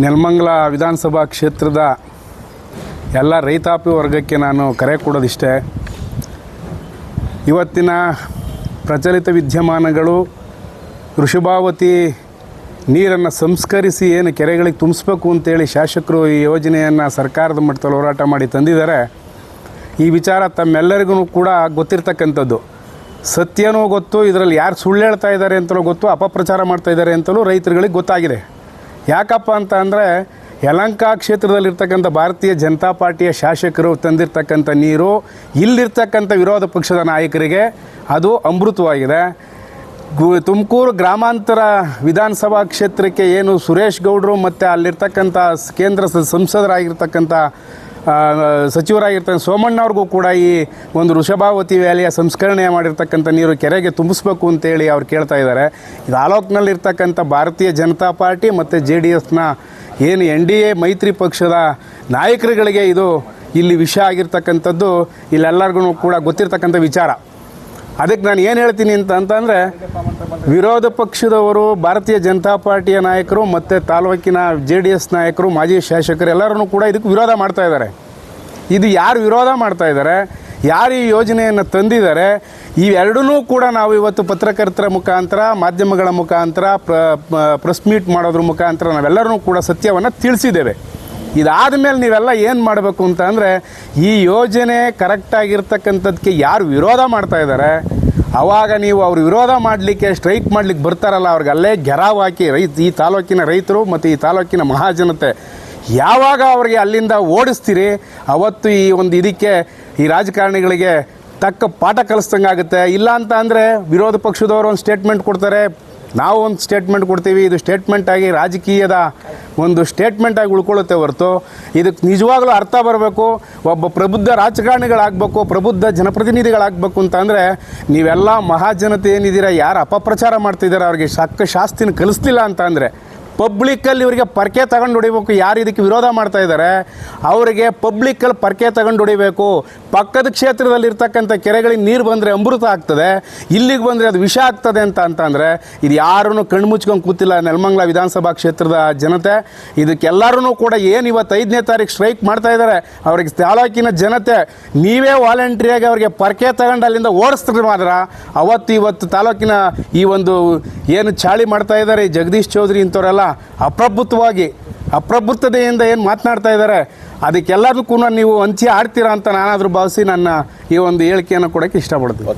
ನೆಲಮಂಗಲ ವಿಧಾನಸಭಾ ಕ್ಷೇತ್ರದ ಎಲ್ಲ ರೈತಾಪಿ ವರ್ಗಕ್ಕೆ ನಾನು ಕರೆ ಕೊಡೋದಿಷ್ಟೇ. ಇವತ್ತಿನ ಪ್ರಚಲಿತ ವಿದ್ಯಮಾನಗಳು ಋಷಭಾವತಿ ನೀರನ್ನು ಸಂಸ್ಕರಿಸಿ ಏನು ಕೆರೆಗಳಿಗೆ ತುಂಬಿಸ್ಬೇಕು ಅಂತೇಳಿ ಶಾಸಕರು ಈ ಯೋಜನೆಯನ್ನು ಸರ್ಕಾರದ ಮಟ್ಟದಲ್ಲಿ ಹೋರಾಟ ಮಾಡಿ ತಂದಿದ್ದಾರೆ. ಈ ವಿಚಾರ ತಮ್ಮೆಲ್ಲರಿಗೂ ಕೂಡ ಗೊತ್ತಿರ್ತಕ್ಕಂಥದ್ದು. ಸತ್ಯನೂ ಗೊತ್ತು, ಇದರಲ್ಲಿ ಯಾರು ಸುಳ್ಳು ಹೇಳ್ತಾ ಇದ್ದಾರೆ ಅಂತಲೂ ಗೊತ್ತು, ಅಪಪ್ರಚಾರ ಮಾಡ್ತಾ ಇದ್ದಾರೆ ಅಂತಲೂ ರೈತರುಗಳಿಗೆ ಗೊತ್ತಾಗಿದೆ. ಯಾಕಪ್ಪ ಅಂತ ಅಂದರೆ ಯಲಂಕ ಕ್ಷೇತ್ರದಲ್ಲಿರ್ತಕ್ಕಂಥ ಭಾರತೀಯ ಜನತಾ ಪಾರ್ಟಿಯ ಶಾಸಕರು ತಂದಿರ್ತಕ್ಕಂಥ ನೀರು, ಇಲ್ಲಿರ್ತಕ್ಕಂಥ ವಿರೋಧ ಪಕ್ಷದ ನಾಯಕರಿಗೆ ಅದು ಅಮೃತವಾಗಿದೆ. ತುಮಕೂರು ಗ್ರಾಮಾಂತರ ವಿಧಾನಸಭಾ ಕ್ಷೇತ್ರಕ್ಕೆ ಏನು ಸುರೇಶ್ ಗೌಡರು ಮತ್ತು ಅಲ್ಲಿರ್ತಕ್ಕಂಥ ಕೇಂದ್ರ ಸಂಸದರಾಗಿರ್ತಕ್ಕಂಥ ಆ, ಸೋಮಣ್ಣ ಅವ್ರಿಗೂ ಕೂಡ ಈ ಒಂದು ವೃಷಭಾವತಿ ವ್ಯಾಲಿಯ ಸಂಸ್ಕರಣೆ ಮಾಡಿರ್ತಕ್ಕಂಥ ನೀರು ಕೆರೆಗೆ ತುಂಬಿಸ್ಬೇಕು ಅಂತೇಳಿ ಅವ್ರು ಕೇಳ್ತಾ ಇದ್ದಾರೆ. ಇದು ಆಲೋಕ್ನಲ್ಲಿರ್ತಕ್ಕಂಥ ಭಾರತೀಯ ಜನತಾ ಪಾರ್ಟಿ ಮತ್ತು ಜೆ ಡಿ ಎಸ್ನ ಏನು ಎನ್ ಡಿ ಎ ಮೈತ್ರಿ ಪಕ್ಷದ ನಾಯಕರುಗಳಿಗೆ ಇದು ಇಲ್ಲಿ ವಿಷಯ ಆಗಿರ್ತಕ್ಕಂಥದ್ದು. ಇಲ್ಲೆಲ್ಲರಿಗೂ ಕೂಡ ಗೊತ್ತಿರ್ತಕ್ಕಂಥ ವಿಚಾರ. ಅದಕ್ಕೆ ನಾನು ಏನು ಹೇಳ್ತೀನಿ ಅಂತ ಅಂತಂದರೆ, ವಿರೋಧ ಪಕ್ಷದವರು, ಭಾರತೀಯ ಜನತಾ ಪಾರ್ಟಿಯ ನಾಯಕರು ಮತ್ತು ತಾಲೂಕಿನ ಜೆ ಡಿ ಎಸ್ ನಾಯಕರು, ಮಾಜಿ ಶಾಸಕರು ಎಲ್ಲರೂ ಕೂಡ ಇದಕ್ಕೆ ವಿರೋಧ ಮಾಡ್ತಾ ಇದ್ದಾರೆ. ಇದು ಯಾರು ವಿರೋಧ ಮಾಡ್ತಾ ಇದ್ದಾರೆ, ಯಾರು ಈ ಯೋಜನೆಯನ್ನು ತಂದಿದ್ದಾರೆ ಇವೆರಡೂ ಕೂಡ ನಾವು ಇವತ್ತು ಪತ್ರಕರ್ತರ ಮುಖಾಂತರ, ಮಾಧ್ಯಮಗಳ ಮುಖಾಂತರ, ಪ್ರ ಪ್ರೆಸ್ ಮೀಟ್ ಮಾಡೋದ್ರ ಮುಖಾಂತರ ನಾವೆಲ್ಲರೂ ಕೂಡ ಸತ್ಯವನ್ನು ತಿಳಿಸಿದ್ದೇವೆ. ಇದಾದ ಮೇಲೆ ನೀವೆಲ್ಲ ಏನು ಮಾಡಬೇಕು ಅಂತ ಅಂದರೆ, ಈ ಯೋಜನೆ ಕರೆಕ್ಟಾಗಿರ್ತಕ್ಕಂಥದ್ದಕ್ಕೆ ಯಾರು ವಿರೋಧ ಮಾಡ್ತಾ ಇದ್ದಾರೆ, ಅವಾಗ ನೀವು ಅವ್ರು ವಿರೋಧ ಮಾಡಲಿಕ್ಕೆ ಸ್ಟ್ರೈಕ್ ಮಾಡಲಿಕ್ಕೆ ಬರ್ತಾರಲ್ಲ ಅವ್ರಿಗೆ ಅಲ್ಲೇ ಗೆರಾವ್ ಹಾಕಿ ರೈತ, ಈ ತಾಲೂಕಿನ ರೈತರು ಮತ್ತು ಈ ತಾಲೂಕಿನ ಮಹಾಜನತೆ, ಯಾವಾಗ ಅವ್ರಿಗೆ ಅಲ್ಲಿಂದ ಓಡಿಸ್ತೀರಿ, ಅವತ್ತು ಈ ಒಂದು ಇದಕ್ಕೆ, ಈ ರಾಜಕಾರಣಿಗಳಿಗೆ ತಕ್ಕ ಪಾಠ ಕಲಿಸ್ದಂಗೆ ಆಗುತ್ತೆ, ಇಲ್ಲ ಅಂತ ಅಂದರೆ ವಿರೋಧ ಪಕ್ಷದವರು ಒಂದು ಸ್ಟೇಟ್ಮೆಂಟ್ ಕೊಡ್ತಾರೆ, ನಾವು ಒಂದು ಸ್ಟೇಟ್ಮೆಂಟ್ ಕೊಡ್ತೀವಿ, ಇದು ಸ್ಟೇಟ್ಮೆಂಟ್ ಆಗಿ ರಾಜಕೀಯದ ಒಂದು ಸ್ಟೇಟ್ಮೆಂಟ್ ಆಗಿ ಉಳ್ಕೊಳ್ಳುತ್ತೆ ಹೊರತು. ಇದಕ್ಕೆ ನಿಜವಾಗ್ಲೂ ಅರ್ಥ ಬರಬೇಕು, ಒಬ್ಬ ಪ್ರಬುದ್ಧ ರಾಜಕಾರಣಿಗಳಾಗಬೇಕು, ಪ್ರಬುದ್ಧ ಜನಪ್ರತಿನಿಧಿಗಳಾಗಬೇಕು ಅಂತ ಅಂದರೆ ನೀವೆಲ್ಲ ಮಹಾಜನತೆ ಏನಿದ್ದೀರಾ, ಯಾರು ಅಪಪ್ರಚಾರ ಮಾಡ್ತಿದ್ದಾರೆ, ಅವ್ರಿಗೆ ಸಕ್ಕ ಶಾಸ್ತಿನ ಕಲಿಸ್ತಿಲ್ಲ ಅಂತ ಅಂದರೆ ಪಬ್ಲಿಕ್ಕಲ್ಲಿ ಇವರಿಗೆ ಪರ್ಕೆ ತಗೊಂಡು ಹೊಡಿಬೇಕು, ಯಾರು ಇದಕ್ಕೆ ವಿರೋಧ ಮಾಡ್ತಾ ಇದ್ದಾರೆ, ಅವರಿಗೆ ಪಬ್ಲಿಕ್ಕಲ್ಲಿ ಪರ್ಕೆ ತಗೊಂಡು ಹೊಡಿಬೇಕು. ಪಕ್ಕದ ಕ್ಷೇತ್ರದಲ್ಲಿ ಇರ್ತಕ್ಕಂಥ ಕೆರೆಗಳಿಗೆ ನೀರು ಬಂದರೆ ಅಮೃತ ಆಗ್ತದೆ, ಇಲ್ಲಿಗೆ ಬಂದರೆ ಅದು ವಿಷ ಆಗ್ತದೆ ಅಂತ ಅಂತಂದರೆ ಇದು ಯಾರೂ ಕಣ್ಣು ಮುಚ್ಕೊಂಡು ಕೂತಿಲ್ಲ ನೆಲಮಂಗ್ಲ ವಿಧಾನಸಭಾ ಕ್ಷೇತ್ರದ ಜನತೆ. ಇದಕ್ಕೆಲ್ಲರೂ ಕೂಡ ಏನು ಇವತ್ತು ಐದನೇ ತಾರೀಕು ಸ್ಟ್ರೈಕ್ ಮಾಡ್ತಾ ಇದ್ದಾರೆ, ಅವ್ರಿಗೆ ತಾಲೂಕಿನ ಜನತೆ, ನೀವೇ ವಾಲಂಟ್ರಿಯಾಗಿ ಅವರಿಗೆ ಪರ್ಕೆ ತಗೊಂಡು ಅಲ್ಲಿಂದ ಓಡಿಸ್ತಾರೆ ಮಾತ್ರ ಅವತ್ತು ಇವತ್ತು ತಾಲೂಕಿನ ಈ ಒಂದು ಏನು ಚಾಳಿ ಮಾಡ್ತಾ ಇದ್ದಾರೆ, ಜಗದೀಶ್ ಚೌಧರಿ ಇಂಥವರೆಲ್ಲ ಅಪ್ರಬುದ್ಧವಾಗಿ ಅಪ್ರಬುದ್ಧತೆಯಿಂದ ಏನು ಮಾತನಾಡ್ತಾ ಇದ್ದಾರೆ ಅದಕ್ಕೆಲ್ಲದಕ್ಕೂ ನೀವು ಹಂಚಿ ಆಡ್ತೀರಾ ಅಂತ ನಾನಾದರೂ ಭಾವಿಸಿ ನನ್ನ ಈ ಒಂದು ಹೇಳಿಕೆಯನ್ನು ಕೊಡೋಕ್ಕೆ ಇಷ್ಟಪಡ್ತೀನಿ.